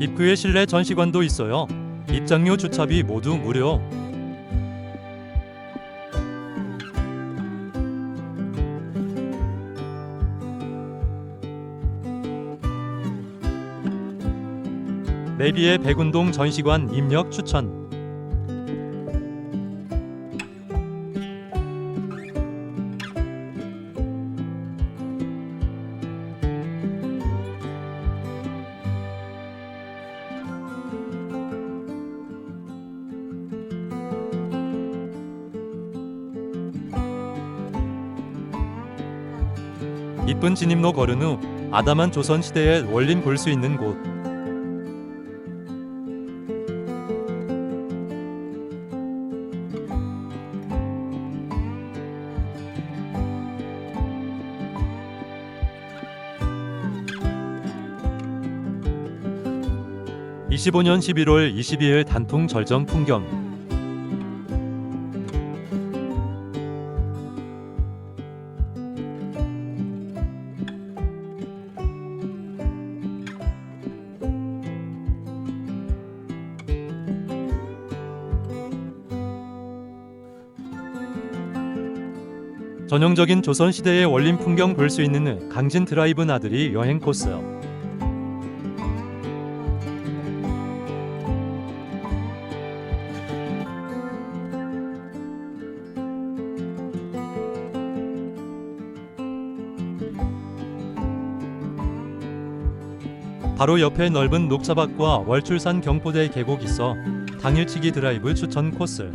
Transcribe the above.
입구에 실내 전시관도 있어요. 입장료 주차비 모두 무료. 내비의 백운동 전시관 입력 추천. 이쁜 진입로 걸은 후 아담한 조선 시대의 원림 볼수 있는 곳. (25년 11월 22일) 단풍 절정 풍경 전형적인 조선시대의 원림 풍경 볼 수 있는 강진 드라이브 나들이 여행 코스. 바로 옆에 넓은 녹차밭과 월출산 경포대 계곡 있어 당일치기 드라이브 추천 코스.